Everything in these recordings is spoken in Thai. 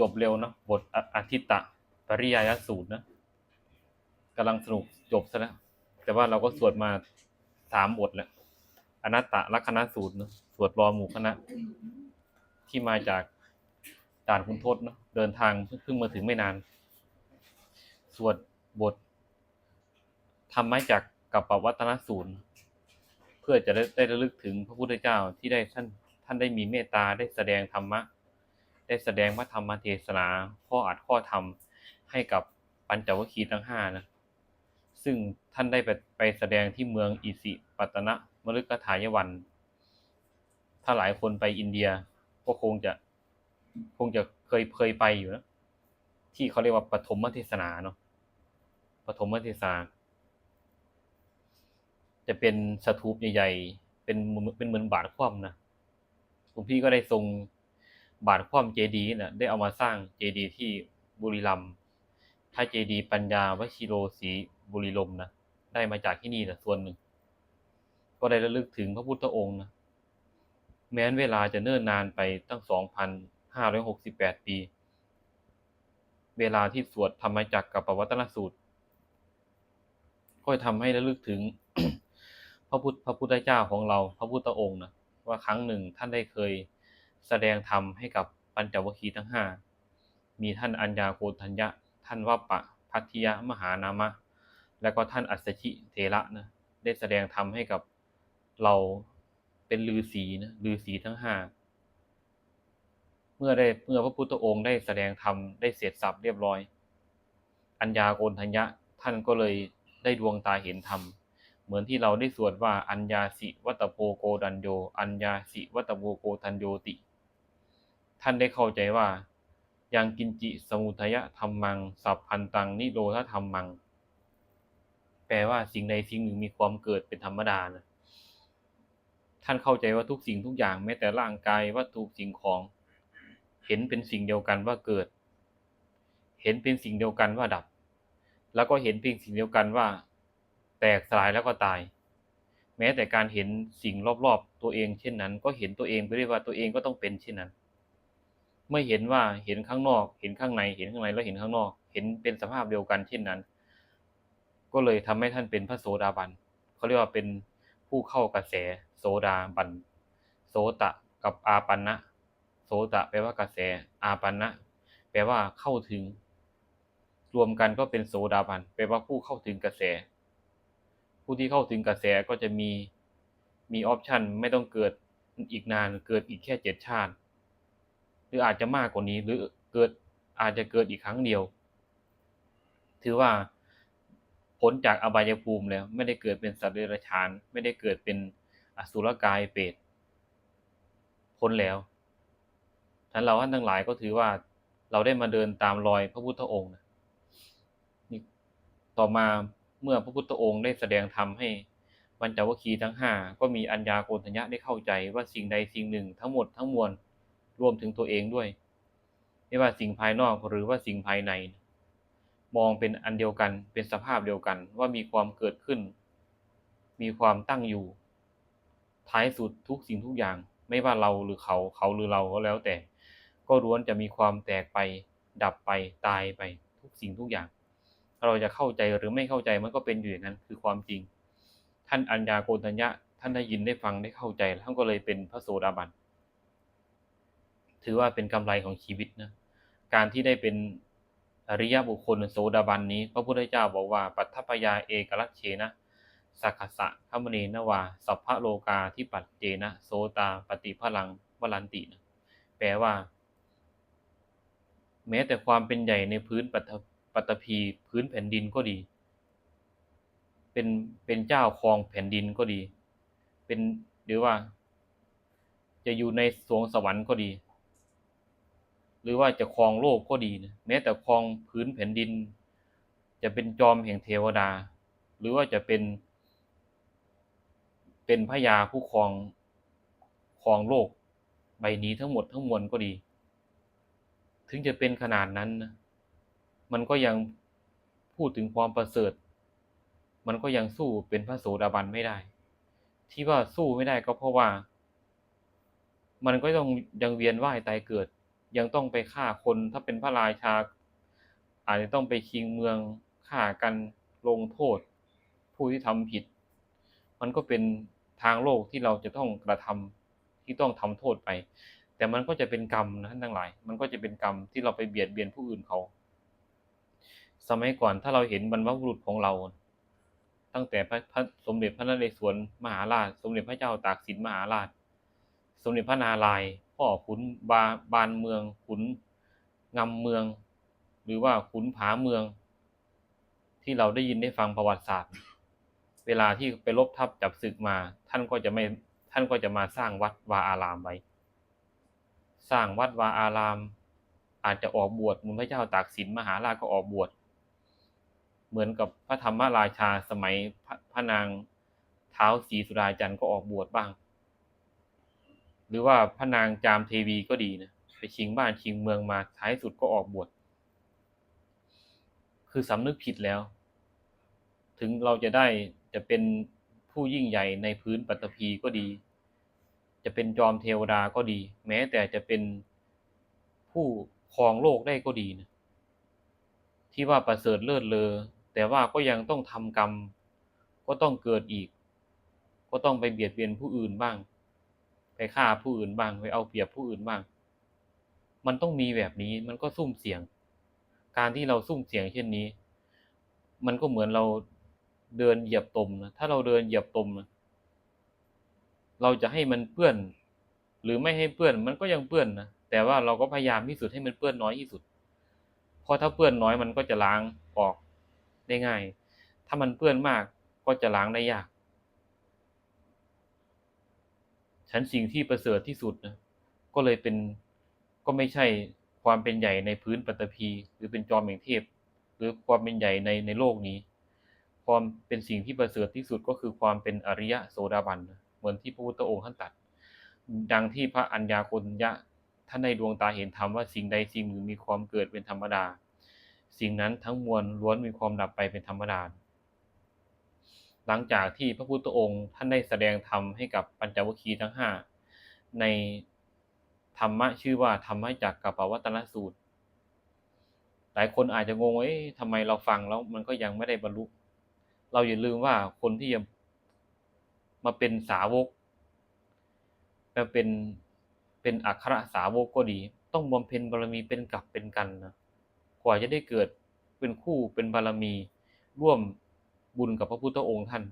จบเร็วนะบทอาทิตตะปริยายสูตรนะกำลังสนุกจบซะแล้วแต่ว่าเราก็สวดมาสามบทแล้วอนัตตลักษณะสูตรนะสวดรอหมู่คณะ ที่มาจากด่านคุณทศเนอะเดินทางเพิ่งมาถึงไม่นาน สวดบทธรรมะจากกับปวัตนสูตรเพื่อจะได้ได้ระลึกถึงพระพุทธเจ้าที่ได้ท่านท่านได้มีเมตตาได้แสดงธรรมะ ได้แสดงพระธรรมเทศนาข้ออัดข้อธรรมให้กับปัญจวัคคีย์ทั้งห้านะซึ่งท่านได้ไปไปแสดงที่เมืองอิสิปตนะมฤคทายวัน ถ้าหลายคนไปอินเดียก็คงจะคงจะเคยเคยไปอยู่นะที่เขาเรียกว่าปฐมเทศนาเนาะปฐมเทศนาจะเป็นสถูปใหญ่ๆ เป็นเป็นเหมือนบาทคว่ำนะหลวงพี่ก็ได้ทรง บาทคว่ำเจดีย์นะได้เอามาสร้างเจดีย์ที่บุรีรัมย์พระเจดีย์ปัญญาวชิโรศรีบุรีลม์นะได้มาจากที่นี่นะส่วนหนึ่ง ก็ได้ระลึกถึงพระพุทธองค์นะแม้นเวลาจะเนิ่นนานไปตั้ง 2,568 ปี เวลาที่สวดธรรมจักรกับปวัตนสูตร ก็ทำให้ระลึกถึง พระพุทธพระพุทธเจ้าของเรา พระพุทธองค์นะว่าครั้งหนึ่งท่านได้เคย แสดงธรรมให้กับปัญจวัคคีย์ทั้งห้ามีท่านอัญญาโกณทัญญะ ท่านวัปปะพัทธิยะมหานามะ และก็ท่านอัสสชิเทระนะได้แสดงธรรมให้กับเราเป็นฤาษีนะฤาษีทั้งห้าเมื่อได้เมื่อพระพุทธองค์ได้แสดงธรรมได้เสร็จสับเรียบร้อย อัญญาโกณทัญญะท่านก็เลยได้ดวงตาเห็นธรรม เหมือนที่เราได้สวดว่าอัญญาสิวัตโปโกดันโย อัญญาสิวัตโปโกทันโยติ ท่านได้เข้าใจว่า ยังกินจิสมุทยะธรรมัง สัพพันตังนิโรธธรรมัง แปลว่าสิ่งใดสิ่งหนึ่งมีความเกิดเป็นธรรมดานะท่านเข้าใจว่าทุกสิ่งทุกอย่างแม้แต่ร่างกายวัตถุสิ่งของ เห็นเป็นสิ่งเดียวกันว่าเกิด เห็นเป็นสิ่งเดียวกันว่าดับ แล้วก็เห็นเพียงสิ่งเดียวกันว่า แตกสลายแล้วก็ตาย แม้แต่การเห็นสิ่งรอบๆตัวเองเช่นนั้น ก็เห็นตัวเองไปด้วยว่าตัวเองก็ต้องเป็นเช่นนั้น ไม่เห็นว่าเห็นข้างนอก เห็นข้างใน เห็นข้างในแล้วเห็นข้างนอก เห็นเป็นสภาพเดียวกันเช่นนั้น ก็เลยทำให้ท่านเป็นพระโสดาบันเขาเรียกว่าเป็นผู้เข้ากระแสโสดาบันโสตะกับอาปันนะโสตะแปลว่ากระแสอาปันนะแปลว่าเข้าถึง รวมกันก็เป็นโสดาบันแปลว่าผู้เข้าถึงกระแส ผู้ที่เข้าถึงกระแสก็จะมีมีออปชันไม่ต้องเกิดอีกนานเกิดอีกแค่เจ็ดชาติ หรืออาจจะมากกว่านี้หรือเกิดอาจจะเกิดอีกครั้งเดียว ถือว่าพ้นจากอบายภูมิแล้ว ไม่ได้เกิดเป็นสัตว์เดรัจฉาน ไม่ได้เกิดเป็นอสุรกายเปรตพ้นแล้วท่านเราท่านทั้งหลายก็ถือว่าเราได้มาเดินตามรอยพระพุทธองค์นะนี่ต่อมาเมื่อพระพุทธองค์ได้แสดงธรรมให้ปัญจวัคคีย์ทั้งห้าก็มีอัญญาโกณทัญญะได้เข้าใจว่าสิ่งใดสิ่งหนึ่งทั้งหมดทั้งมวล รวมถึงตัวเองด้วย ไม่ว่าสิ่งภายนอกหรือว่าสิ่งภายใน มองเป็นอันเดียวกันเป็นสภาพเดียวกันว่ามีความเกิดขึ้น มีความตั้งอยู่ ท้ายสุดทุกสิ่งทุกอย่าง ไม่ว่าเราหรือเขาเขาหรือเราก็แล้วแต่ ก็ล้วนจะมีความแตกไป ดับไปตายไปทุกสิ่งทุกอย่าง เราจะเข้าใจหรือไม่เข้าใจมันก็เป็นอยู่อย่างนั้นคือความจริง ท่านอัญญาโกณัญญะท่านได้ยินได้ฟังได้เข้าใจแล้วท่านก็เลยเป็นพระโสดาบัน ถือว่าเป็นกำไรของชีวิตนะการที่ได้เป็นอริยบุคคลโสดาบันนี้ พระพุทธเจ้าบอกว่า ปัทถปยาเอกลักษเชนะสักขสะขมเนนวาสัพพะโลกาที่ปัจเจนะ โสตาปฏิพลังวลันตินะแปลว่า แม้แต่ความเป็นใหญ่ในพื้นปัตปัตตภีพื้นแผ่นดินก็ดี เป็นเป็นเจ้าครองแผ่นดินก็ดี เป็นหรือว่า จะอยู่ในสวงสวรรค์ก็ดี หรือว่าจะครองโลกก็ดีนะแม้แต่ครองพื้นแผ่นดิน จะเป็นจอมแห่งเทวดา หรือว่าจะเป็น เป็นพระยาผู้ครองครองโลก ใบนี้ทั้งหมดทั้งมวลก็ดี ถึงจะเป็นขนาดนั้นนะมันก็ยังพูดถึงความประเสริฐ มันก็ยังสู้เป็นพระโสดาบันไม่ได้ ที่ว่าสู้ไม่ได้ก็เพราะว่า มันก็ต้องยังเวียนว่ายตายเกิด ยังต้องไปฆ่าคนถ้าเป็นพระราชา อาจจะต้องไปชิงเมืองฆ่ากันลงโทษ ผู้ที่ทำผิด มันก็เป็นทางโลกที่เราจะต้องกระทำที่ต้องทำโทษไป แต่มันก็จะเป็นกรรมนะท่านทั้งหลาย มันก็จะเป็นกรรมที่เราไปเบียดเบียนผู้อื่นเขา สมัยก่อนถ้าเราเห็นบรรพบุรุษของเรา ตั้งแต่พระพระสมเด็จพระนเรศวรมหาราช สมเด็จพระเจ้าตากสินมหาราช สมเด็จพระนารายณ์ พ่อขุนบาบานเมือง ขุนงำเมือง หรือว่าขุนผาเมือง ที่เราได้ยินได้ฟังประวัติศาสตร์ เวลาที่ไปรบทัพจับศึกมา ท่านก็จะไม่ท่านก็จะมาสร้างวัดวาอารามไว้ สร้างวัดวาอาราม อาจจะออกบวชมือนพระเจ้าตากสินมหาราชก็ออกบวชเหมือนกับพระธรรมราชาสมัยพระพระนางเท้าศรีสุดาจันทร์ก็ออกบวชบ้าง หรือว่าพระนางจามเทวีก็ดีนะไปชิงบ้านชิงเมืองมาท้ายสุดก็ออกบวชคือสำนึกผิดแล้ว ถึงเราจะได้จะเป็นผู้ยิ่งใหญ่ในพื้นปัตตภีก็ดี จะเป็นจอมเทวดาก็ดี แม้แต่จะเป็นผู้ครองโลกได้ก็ดีนะที่ว่าประเสริฐเลิศเลอแต่ว่าก็ยังต้องทำกรรม ก็ต้องเกิดอีก ก็ต้องไปเบียดเบียนผู้อื่นบ้าง ไปฆ่าผู้อื่นบ้างไปเอาเปรียบผู้อื่นบ้าง มันต้องมีแบบนี้มันก็ซุ่มเสี่ยง การที่เราซุ่มเสี่ยงเช่นนี้ มันก็เหมือนเราเดินเหยียบตมนะถ้าเราเดินเหยียบตมนะเราจะให้มันเปื้อน หรือไม่ให้เปื้อนมันก็ยังเปื้อนนะแต่ว่าเราก็พยายามที่สุดให้มันเปื้อนน้อยที่สุด เพราะถ้าเปื้อนน้อยมันก็จะล้างออกได้ง่าย ถ้ามันเปื้อนมากก็จะล้างได้ยาก ฉันสิ่งที่ประเสริฐที่สุดนะก็เลยเป็นก็ไม่ใช่ความเป็นใหญ่ในพื้นปัตตภีหรือเป็นจอมแห่งเทพ หรือความเป็นใหญ่ในในโลกนี้ ความเป็นสิ่งที่ประเสริฐที่สุดก็คือความเป็นอริยะโสดาบันเหมือนที่พระพุทธองค์ท่านตรัสดังที่พระอัญญาโกณทัญญะท่านในดวงตาเห็นธรรมว่าสิ่งใดสิ่งหนึ่งมีความเกิดเป็นธรรมดา สิ่งนั้นทั้งมวลล้วนมีความดับไปเป็นธรรมดา หลังจากที่พระพุทธองค์ท่านได้แสดงธรรมให้กับปัญจวัคคีย์ทั้งห้าในธรรมะชื่อว่าธรรมะจากกัปปวัตนสูตร หลายคนอาจจะงงว่าทำไมเราฟังแล้วมันก็ยังไม่ได้บรรลุ เราอย่าลืมว่าคนที่จะมาเป็นสาวกมาเป็นเป็นอัครสาวกก็ดี ต้องบำเพ็ญบารมีเป็นกับเป็นกันนะกว่าจะได้เกิดเป็นคู่เป็นบารมีร่วม บุญกับพระพุทธองค์ท่าน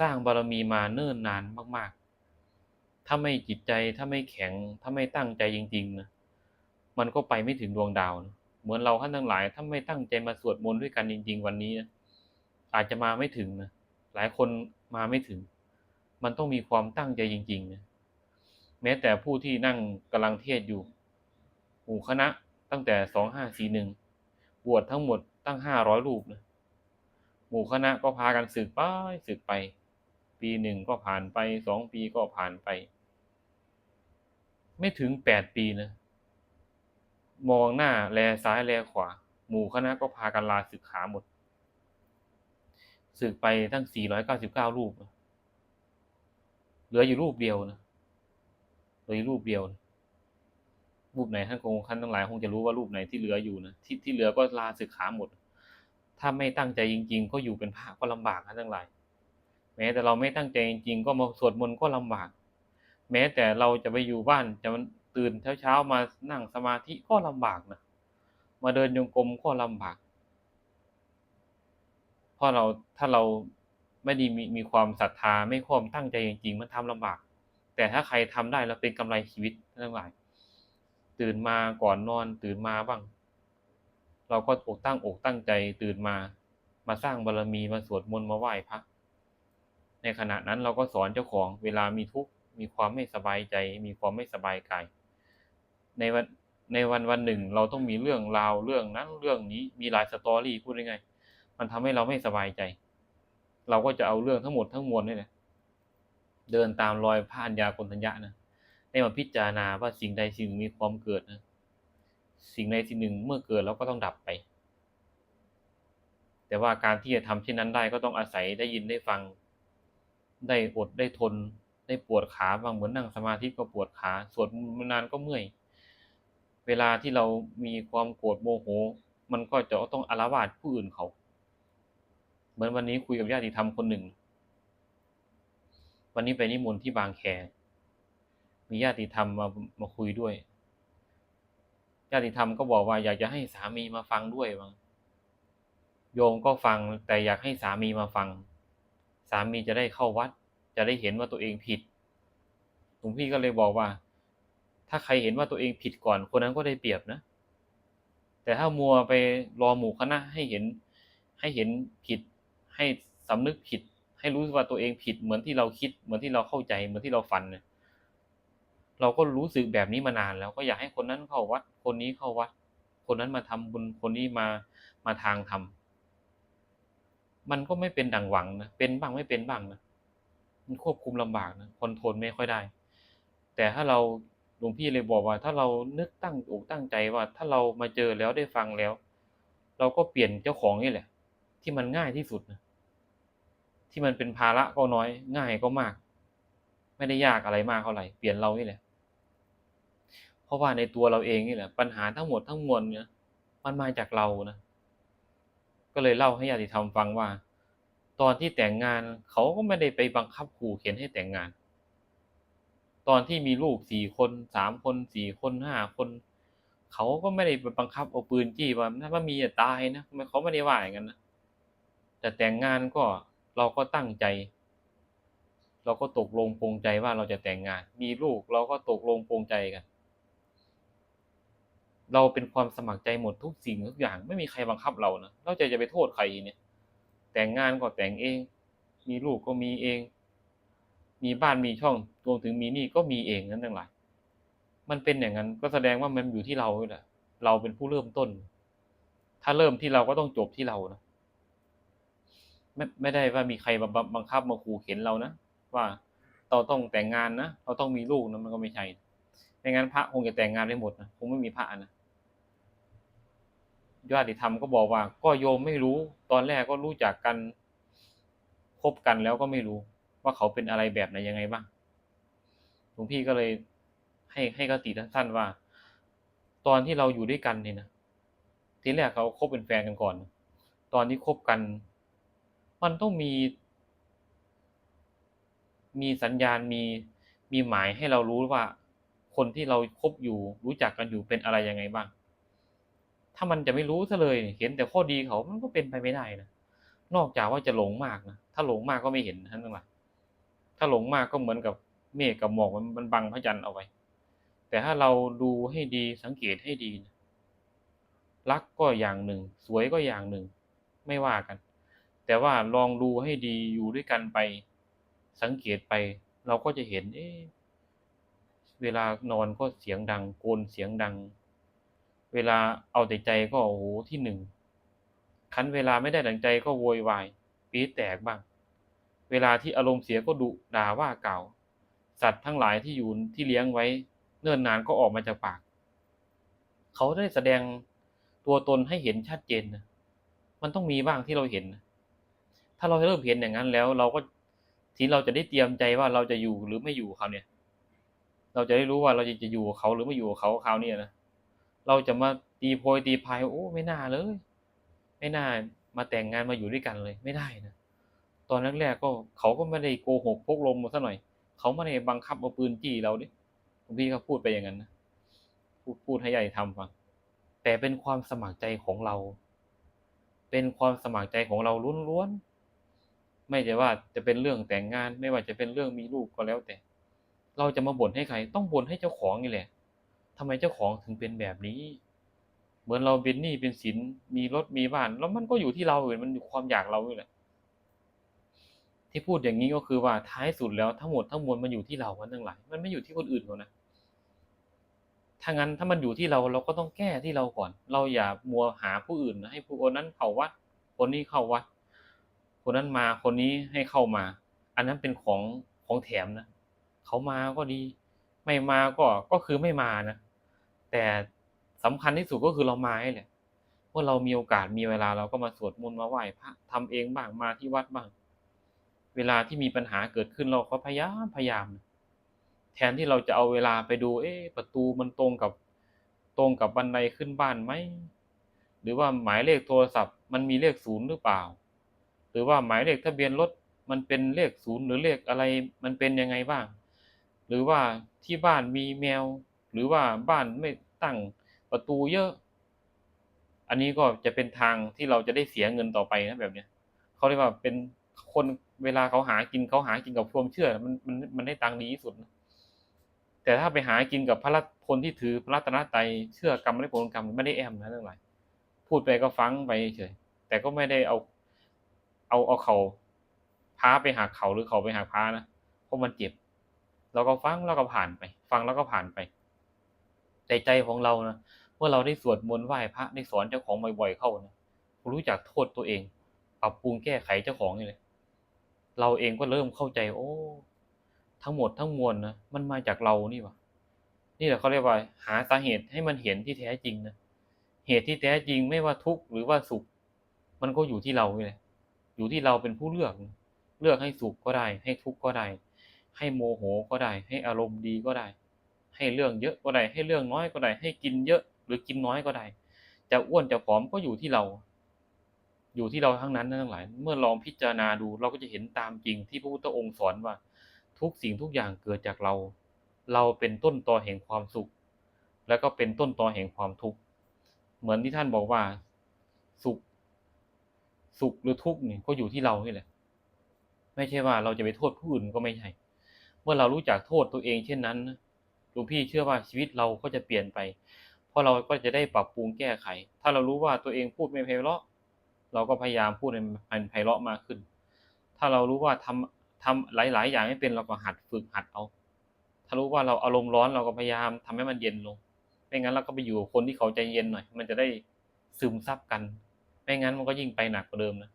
สร้างบารมีมาเนิ่นนานมาก ๆ ถ้าไม่จิตใจถ้าไม่แข็ง ถ้าไม่ตั้งใจจริงๆนะมันก็ไปไม่ถึงดวงดาวนะเหมือนเราท่านทั้งหลาย ถ้าไม่ตั้งใจมาสวดมนต์ด้วยกันจริง ๆ วันนี้นะอาจจะมาไม่ถึงนะหลายคนมาไม่ถึง มันต้องมีความตั้งใจจริงๆนะแม้แต่ผู้ที่นั่งกำลังเทศอยู่หมู่คณะตั้งแต่สองห้าสี่หนึ่งบวชทั้งหมดตั้งห้าร้อยรูปนะ มู่คณะก็พากันสึกไปสึกไป ปีหนึ่งก็ผ่านไปสองปีก็ผ่านไป ไม่ถึงแปดปีนะ มองหน้าแลซ้ายแลขวา หมู่คณะก็พากันลาสึกขาหมดสึกไปทั้งสี่ร้อยเก้าสิบเก้ารูป เหลืออยู่รูปเดียวนะเหลืออยู่รูปเดียวนะรูปไหนท่านคงท่านทั้งหลายคงจะรู้ว่ารูปไหนที่เหลืออยู่นะที่ที่เหลือก็ลาสึกขาหมด ถ้าไม่ตั้งใจจริง ๆ ก็อยู่เป็นพระก็ลำบากท่านทั้งหลาย แม้แต่เราไม่ตั้งใจจริง ๆ ก็มาสวดมนต์ก็ลำบาก แม้แต่เราจะไปอยู่บ้านจะตื่นเช้าๆมานั่งสมาธิก็ลำบากนะมาเดินโยงกรมก็ลำบากเพราะเราถ้าเราไม่ด้มีมีความศรัทธาไม่ความตั้งใจจริง ๆ มันทำลำบาก แต่ถ้าใครทำได้แล้วเป็นกำไรชีวิตทั้งหลาย ตื่นมาก่อนนอนตื่นมาบ้าง เราก็อกตั้งอกตั้งใจตื่นมา มาสร้างบารมีมาสวดมนต์มาไหว้พระในขณะนั้นเราก็สอนเจ้าของเวลามีทุกข์มีความไม่สบายใจ มีความไม่สบายกายในวันในวันวันหนึ่ง เราต้องมีเรื่องราวเรื่องนั้นเรื่องนี้มีหลายสตอรี่พูดยังไงมันทำให้เราไม่สบายใจ เราก็จะเอาเรื่องทั้งหมดทั้งมวลนี่แหละเดินตามรอยพระอัญญากณทัญญะนะให้มาพิจารณาว่าสิ่งใดสิ่งหนึ่งมีความเกิดนะ สิ่งใดสิ่งหนึ่งเมื่อเกิดแล้วก็ต้องดับไป แต่ว่าการที่จะทำเช่นนั้นได้ก็ต้องอาศัยได้ยินได้ฟัง ได้อดได้ทน ได้ปวดขาบางเหมือนนั่งสมาธิก็ปวดขาสวดมนต์นานก็เมื่อย เวลาที่เรามีความโกรธโมโห มันก็จะต้องอาละวาดผู้อื่นเขา เหมือนวันนี้คุยกับญาติธรรมคนหนึ่ง วันนี้ไปนิมนต์ที่บางแค มีญาติธรรมมามาคุยด้วย ญาติธรรมก็บอกว่าอยากจะให้สามีมาฟังด้วยบ้างโยมก็ฟังแต่อยากให้สามีมาฟัง สามีจะได้เข้าวัด จะได้เห็นว่าตัวเองผิดหลวงพี่ก็เลยบอกว่า ถ้าใครเห็นว่าตัวเองผิดก่อน คนนั้นก็ได้เปรียบนะ แต่ถ้ามัวไปรอหมู่คณะให้เห็น ให้เห็นผิด ให้สำนึกผิด ให้รู้ว่าตัวเองผิด เหมือนที่เราคิด เหมือนที่เราเข้าใจ เหมือนที่เราฝันเนี่ย เราก็รู้สึกแบบนี้มานานแล้วก็อยากให้คนนั้นเข้าวัด คนนี้เข้าวัด คนนั้นมาทำบุญคนนี้มามาทางธรรมมันก็ไม่เป็นดังหวังนะเป็นบ้างไม่เป็นบ้างนะมันควบคุมลำบากนะคอนโทรลไม่ค่อยได้ แต่ถ้าเราหลวงพี่เลยบอกว่า ถ้าเรานึกตั้งอกตั้งใจว่า ถ้าเรามาเจอแล้วได้ฟังแล้ว เราก็เปลี่ยนเจ้าของนี่แหละ ที่มันง่ายที่สุดนะที่มันเป็นภาระก็น้อยง่ายก็มาก ไม่ได้ยากอะไรมากเท่าไหร่เปลี่ยนเรานี่แหละ ราะว่าในตัวเราเองนี่แหละ ปัญหาทั้งหมดทั้งมวลเนี่ยมันมาจากเรานะ ก็เลยเล่าให้ญาติธรรมฟังว่า ตอนที่แต่งงานเขาก็ไม่ได้ไปบังคับขู่เข็นให้แต่งงาน ตอนที่มีลูกสี่คนสามคนสี่คนห้าคนเขาก็ไม่ได้ไปบังคับเอาปืนจี้ว่าถ้าว่ามีจะตายนะเขาไม่ได้ว่าอย่างนั้นนะแต่แต่งงานก็เราก็ตั้งใจ เราก็ตกลงปรงใจว่าเราจะแต่งงาน มีลูกเราก็ตกลงปรงใจกัน เราเป็นความสมัครใจหมดทุกสิ่งทุกอย่าง ไม่มีใครบังคับเรานะเราจะจะไปโทษใครเนี่ย แต่งงานก็แต่งเอง มีลูกก็มีเอง มีบ้านมีช่องรวมถึงมีนี้ก็มีเองนั่นทั้งหลาย มันเป็นอย่างนั้นก็แสดงว่ามันอยู่ที่เราแหละเราเป็นผู้เริ่มต้น ถ้าเริ่มที่เราก็ต้องจบที่เรานะไม่ไม่ได้ว่ามีใครมาบังคับมาขู่เข็นเรานะว่าเราต้องแต่งงานนะเราต้องมีลูกนะมันก็ไม่ใช่ไม่งั้นพระคงจะแต่งงานได้หมดนะคงไม่มีพระนะ ญาติธรรมก็บอกว่า ก็โยมไม่รู้ ตอนแรกก็รู้จักกันคบกันแล้วก็ไม่รู้ ว่าเขาเป็นอะไรแบบไหนยังไงบ้างหลวงพี่ก็เลยให้ให้กติสั้นว่า ตอนที่เราอยู่ด้วยกันเนี่ยนะทีแรกเขาคบเป็นแฟนกันก่อน ตอนที่คบกัน มันต้องมี มีสัญญาณมีมีหมายให้เรารู้ว่า คนที่เราคบอยู่รู้จักกันอยู่เป็นอะไรยังไงบ้าง ถ้ามันจะไม่รู้ซะเลยเห็นแต่ข้อดีเขามันก็เป็นไปไม่ได้นะนอกจากว่าจะหลงมากนะถ้าหลงมากก็ไม่เห็นทั้งนั้นแหละถ้าหลงมากก็เหมือนกับเมฆกับหมอกมันมันบังพระจันทร์เอาไว้ แต่ถ้าเราดูให้ดีสังเกตให้ดีนะรักก็อย่างหนึ่ง สวยก็อย่างหนึ่ง ไม่ว่ากัน แต่ว่าลองดูให้ดีอยู่ด้วยกันไป สังเกตไป เราก็จะเห็น เอ๊ะเวลานอนก็เสียงดังโกนเสียงดัง เวลาเอาแต่ใจก็โอ้โหที่หนึ่งคันเวลาไม่ได้ดังใจก็โวยวายปี๊แตกบ้าง เวลาที่อารมณ์เสียก็ดุด่าว่าเก่า สัตว์ทั้งหลายที่อยู่ที่เลี้ยงไว้ เนิ่นนานก็ออกมาจากปาก เขาได้แสดงตัวตนให้เห็นชัดเจนนะมันต้องมีบ้างที่เราเห็น ถ้าเราเริ่มเห็นอย่างนั้นแล้ว เราก็ทีเราจะได้เตรียมใจว่าเราจะอยู่หรือไม่อยู่เขาเนี่ย เราจะได้รู้ว่าเราจะจะอยู่เขาหรือไม่อยู่เขาเขาเนี่ยนะ เราจะมาตีโพยตีพายโอ้ไม่น่าเลย ไม่น่ามาแต่งงานมาอยู่ด้วยกันเลยไม่ได้นะตอนแรกๆก็เขาก็ไม่ได้โกหกพกลมมาซะหน่อย เขาไม่ได้บังคับเอาปืนจี้เราดิหลวงพี่เขาพูดไปอย่างนั้นนะพูดพูดให้ใหญ่ทำฟังแต่เป็นความสมัครใจของเรา เป็นความสมัครใจของเราล้วนๆไม่ใช่ว่าจะเป็นเรื่องแต่งงาน ไม่ว่าจะเป็นเรื่องมีลูกก็แล้วแต่ เราจะมาบ่นให้ใคร ต้องบ่นให้เจ้าของนี่แหละ ทำไมเจ้าของถึงเป็นแบบนี้ เหมือนเราเป็นหนี้เป็นสินมีรถมีบ้าน แล้วมันก็อยู่ที่เราเองมันอยู่ความอยากเราอยู่แหละที่พูดอย่างนี้ก็คือว่าท้ายสุดแล้วทั้งหมดทั้งมวลมันอยู่ที่เราทั้งหลายมันไม่อยู่ที่คนอื่นเขานะถ้างั้นถ้ามันอยู่ที่เราเราก็ต้องแก้ที่เราก่อน เราอย่ามัวหาผู้อื่นให้ผู้คนนั้นเข้าวัด คนนี้เข้าวัด คนนั้นมาคนนี้ให้เข้ามา อันนั้นเป็นของของแถมนะเขามาก็ดี ไม่มาก็ก็คือไม่มานะ แต่สำคัญที่สุดก็คือเรามาแหละเมื่อเรามีโอกาสมีเวลาเราก็มาสวดมนต์มาไหว้พระทำเองบ้างมาที่วัดบ้าง เวลาที่มีปัญหาเกิดขึ้นเราก็พยายามพยายาม แทนที่เราจะเอาเวลาไปดู เอ๊ะประตูมันตรงกับตรงกับบันไดขึ้นบ้านไหมหรือว่าหมายเลขโทรศัพท์มันมีเลขศูนย์หรือเปล่า หรือว่าหมายเลขทะเบียนรถมันเป็นเลขศูนย์หรือเลขอะไรมันเป็นยังไงบ้าง หรือว่าที่บ้านมีแมว หรือว่าบ้านไม่ ตั้งประตูเยอะ อันนี้ก็จะเป็นทางที่เราจะได้เสียเงินต่อไปนะแบบเนี้ยเขาเรียกว่าเป็นคนเวลาเขาหากินเขาหากินกับความเชื่อ มันมันมันได้ตังค์ดีที่สุดนะแต่ถ้าไปหากินกับพระรัตคนที่ถือพระรัตนตรัยเชื่อกรรมและผลกรรมไม่ได้แอมนะเรื่องไรพูดไปก็ฟังไปเฉยแต่ก็ไม่ได้เอา เอาเอาเขาพาไปหักเขาหรือเขาไปหักพานะเพราะมันเจ็บเราก็ฟังแล้วก็ผ่านไป ฟังแล้วก็ผ่านไป แต่ใจของเรานะเมื่อเราได้สวดมนต์ไหว้พระได้สอนเจ้าของบ่อยๆเข้านะรู้จักโทษตัวเอง ปรับปรุงแก้ไขเจ้าของนี่เลยเราเองก็เริ่มเข้าใจ โอ้ ทั้งหมดทั้งมวลนะมันมาจากเรานี่วะนี่แหละเขาเรียกว่า หาสาเหตุให้มันเห็นที่แท้จริงนะเหตุที่แท้จริงไม่ว่าทุกข์หรือว่าสุข มันก็อยู่ที่เรานี่แหละอยู่ที่เราเป็นผู้เลือกเลือกให้สุขก็ได้ ให้ทุกข์ก็ได้ ให้โมโหก็ได้ ให้อารมณ์ดีก็ได้ ให้เรื่องเยอะก็ได้ ให้เรื่องน้อยก็ได้ ให้กินเยอะหรือกินน้อยก็ได้ จะอ้วนจะผอมก็อยู่ที่เรา อยู่ที่เราทั้งนั้นทั้งหลาย เมื่อลองพิจารณาดูเราก็จะเห็นตามจริงที่พระพุทธองค์สอนว่า ทุกสิ่งทุกอย่างเกิดจากเรา เราเป็นต้นตอแห่งความสุข แล้วก็เป็นต้นตอแห่งความทุกข์ เหมือนที่ท่านบอกว่า สุข สุขหรือทุกข์นี่ก็อยู่ที่เรานี่แหละ ไม่ใช่ว่าเราจะไปโทษผู้อื่นก็ไม่ใช่ เมื่อเรารู้จักโทษตัวเองเช่นนั้น หลวงพี่เชื่อว่าชีวิตเราก็จะเปลี่ยนไป เพราะเราก็จะได้ปรับปรุงแก้ไข ถ้าเรารู้ว่าตัวเองพูดไม่ไพเราะ เราก็พยายามพูดให้มันไพเราะมากขึ้น ถ้าเรารู้ว่าทำทำหลาย ๆ อย่างไม่เป็นเราก็หัดฝึกหัดเอา ถ้ารู้ว่าเราอารมณ์ร้อนเราก็พยายามทำให้มันเย็นลง ไม่งั้นเราก็ไปอยู่กับคนที่เขาใจเย็นหน่อย มันจะได้ซึมซับกัน ไม่งั้นมันก็ยิ่งไปหนักกว่าเดิมนะ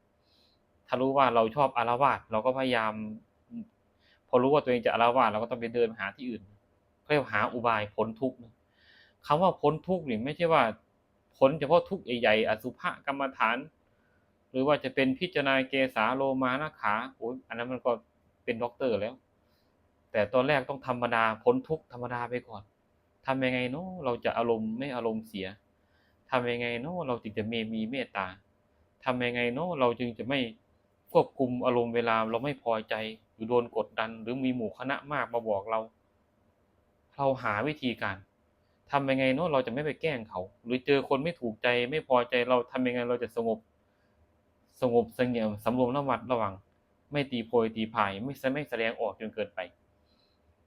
ถ้ารู้ว่าเราชอบอารวาสเราก็พยายาม พอรู้ว่าตัวเองจะอารวาสเราก็ต้องไปเดินหาที่อื่น เรียกหาอุบายพ้นทุกข์คำว่าพ้นทุกข์นี่ไม่ใช่ว่าพ้นเฉพาะทุกข์ใหญ่ๆอสุภะกรรมฐาน หรือว่าจะเป็นพิจารณาเกสาโลมานาขาโอ้ยอันนั้นมันก็เป็นด็อกเตอร์แล้ว แต่ตอนแรกต้องธรรมดาพ้นทุกข์ธรรมดาไปก่อนทำยังไงเนาะเราจะอารมณ์ไม่อารมณ์เสียทำยังไงเนาะเราจึงจะมีมีเมตตาทำยังไงเนาะเราจึงจะไม่ควบคุมอารมณ์เวลาเราไม่พอใจหรือโดนกดดัน หรือมีหมู่คณะมากมาบอกเรา เราหาวิธีการทำยังไงเนาะเราจะไม่ไปแกล้งเขา หรือเจอคนไม่ถูกใจไม่พอใจเราทำยังไงเราจะสงบ สงบสงี่ยมสำรวมระมัดระวัง ไม่ตีโพยตีพายไม่ไม่แสดงออกจนเกินไป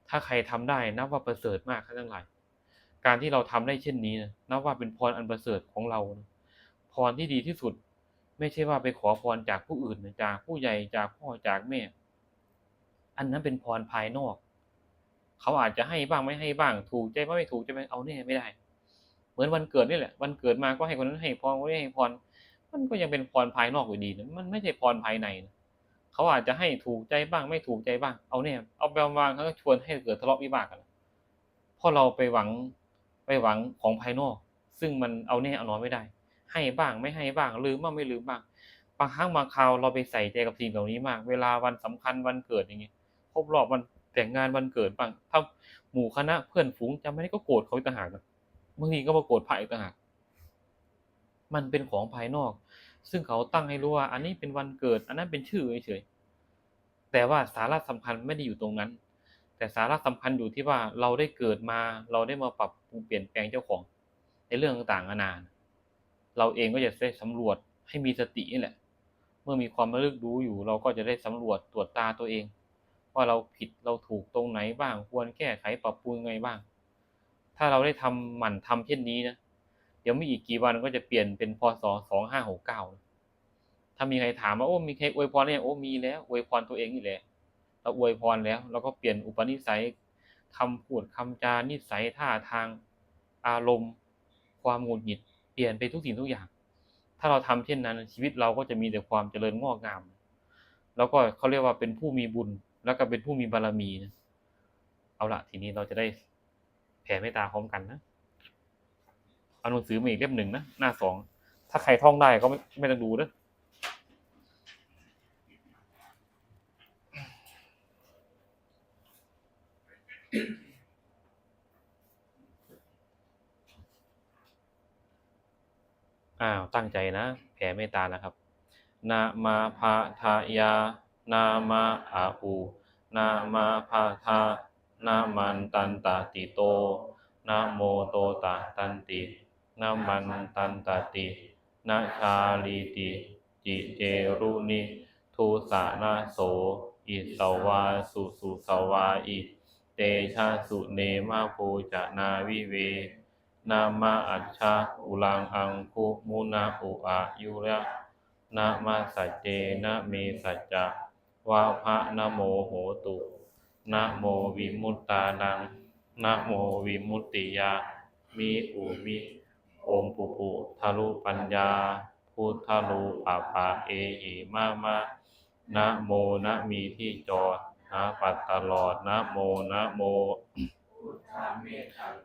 ถ้าใครทำได้นับว่าประเสริฐมากทั้งหลายการที่เราทำได้เช่นนี้นะนับว่าเป็นพรอันประเสริฐของเรานะพรที่ดีที่สุด ไม่ใช่ว่าไปขอพรจากผู้อื่นจากผู้ใหญ่จากพ่อจากแม่ อันนั้นเป็นพรภายนอก เขาอาจจะให้บ้างไม่ให้บ้าง ถูกใจบ้างไม่ถูกใจไม่เอาแน่ไม่ได้ เหมือนวันเกิดนี่แหละ วันเกิดมาก็ให้คนนั้นให้พรคนนี้ให้พรมันก็ยังเป็นพรภายนอกอยู่ดีนะมันไม่ใช่พรภายในนะเขาอาจจะให้ถูกใจบ้างไม่ถูกใจบ้าง เอาเนี่ยเอาไปวางเขาก็ชวนให้เกิดทะเลาะวิวาทกันเพราะเราไปหวังไปหวังของภายนอก ซึ่งมันเอาแน่เอานอนไม่ได้ ให้บ้างไม่ให้บ้างลืมบ้างไม่ลืมบ้างบางครั้งบางคราวเราไปใส่ใจกับสิ่งเหล่านี้มาก เวลาวันสำคัญวันเกิดอย่างเงี้ยครบรอบวัน แต่งงานวันเกิดบ้างถ้าหมู่คณะเพื่อนฝูงจำไม่ได้ก็โกรธเขาอีกต่างหากบางทีก็มาโกรธพระอีกต่างหากมันเป็นของภายนอก ซึ่งเขาตั้งให้รู้ว่า อันนี้เป็นวันเกิด อันนั้นเป็นชื่อเฉยๆแต่ว่าสาระสำคัญไม่ได้อยู่ตรงนั้น แต่สาระสำคัญอยู่ที่ว่าเราได้เกิดมา เราได้มาปรับปรุงเปลี่ยนแปลงเจ้าของในเรื่องต่างๆนานาเราเองก็จะได้สำรวจให้มีสตินี่แหละ เมื่อมีความระลึกรู้อยู่ เราก็จะได้สำรวจตรวจตาตัวเอง ว่าเราผิดเราถูกตรงไหนบ้างควรแก้ไขปรับปรุงยังไงบ้าง ถ้าเราได้ทำหมั่นทำเช่นนี้นะเดี๋ยวไม่อีกกี่วันก็จะเปลี่ยนเป็นพศสองห้าหกเก้าถ้ามีใครถามว่าโอ้มีใครอวยพรเนี่ยโอ้มีแล้วอวยพรตัวเองนี่แหละเราอวยพรแล้วเราก็เปลี่ยนอุปนิสัยคำพูดคำจานิสัยท่าทางอารมณ์ ความหงุดหงิด เปลี่ยนไปทุกสิ่งทุกอย่าง ถ้าเราทำเช่นนั้นชีวิตเราก็จะมีแต่ความเจริญงอกงาม แล้วก็เขาเรียกว่าเป็นผู้มีบุญ แล้วก็เป็นผู้มีบารมีนะเอาละทีนี้เราจะได้แผ่เมตตาพร้อมกันนะเอาหนังสือมาอีกเล่มหนึ่งนะหน้าสองถ้าใครท่องได้ก็ไม่ไม่ต้องดูนะอ้าวตั้งใจนะ แผ่เมตตานะครับ นามาพาทายา นามาอาหูนามาพาทานามันตันตาติโตนะโมโตตะตันตินะมันตันตตินะชาลีติจิเจรุนิทูสานาโส อิสวาสุสุสวาอิ เตชะสุเนมาภูจนาวิเว นามาอัชชาอุลังอังคุมุนาอุอายุระนะมาสัจเจนะเมสัจจะ วาภะนโมโหตุนะโมวิมุตตานังนะโมวิมุตติยา มีอุมิโอมปุปุทะลุปัญญา พุทธะลุปะปะเอหิมามานะโมนะมีที่จอดนะปัดตลอดนะโมนะโม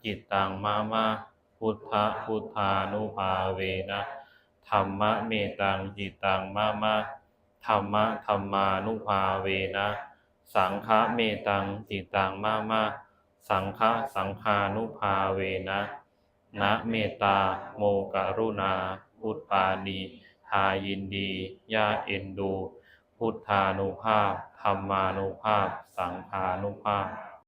จิตตังมามาพุทธะพุทธานุภาเวนะธรรมะเมตังจิตตังมามา ธรรมะธรรมานุภาเวนะ สังฆะเมตังจิตังมามาสังฆะสังฆานุภาเวนะนะเมตตาโมกรุณา พุทธานีทายินดีญาเอ็นดู พุทธานุภาพธรรมานุภาพ สังฆานุภาพ